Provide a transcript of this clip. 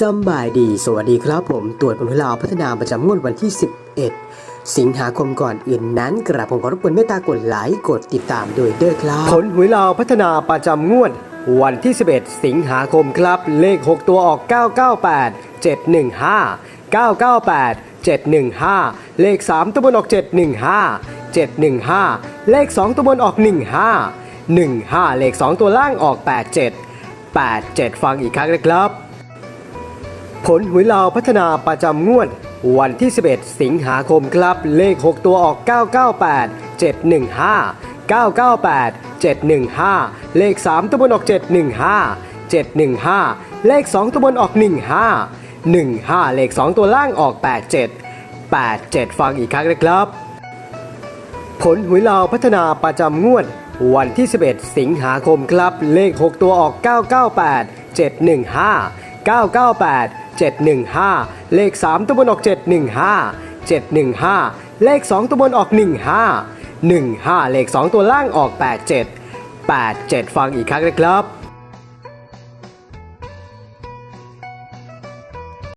สบายดี สวัสดีครับผม ตรวจผลเวลาพัฒนาประจำงวดวันที่ 11 สิงหาคมก่อนอื่นนั้น กระผมขอรบกวนเมตตากดไลค์กดติดตามโดยเด้อครับ ผลหวยลาวพัฒนาประจำงวด วันที่ 11 สิงหาคมครับ เลข 6 ตัวออก 998 715 998 715 เลข 3 ตัวบนออก 715 715 เลข 2 ตัวบนออก 15 15 เลข 2 ตัวล่างออก 87 87 ฟังอีกครั้งนะครับ ผลหวยลาวพัฒนาประจำงวด วันที่ 11 สิงหาคมครับ เลข 6 ตัวออก 998 715 998 715 เลข 3ตัวบนออก 715 715 เลข 2 ตัวบนออก 15 15 เลข 2 ตัวล่างออก 87 87 ฟังอีกครั้งนะครับ ผลหวยลาวพัฒนาประจำงวด วันที่ 11 สิงหาคมครับ เลข 6 ตัวออก 998 715 998 715 เลข 3 ตัวบนออก 715 715 เลข 2 ตัวบนออก 15 15 เลข 2 ตัวล่างออก 87 87 ฟังอีกครั้งนะครับ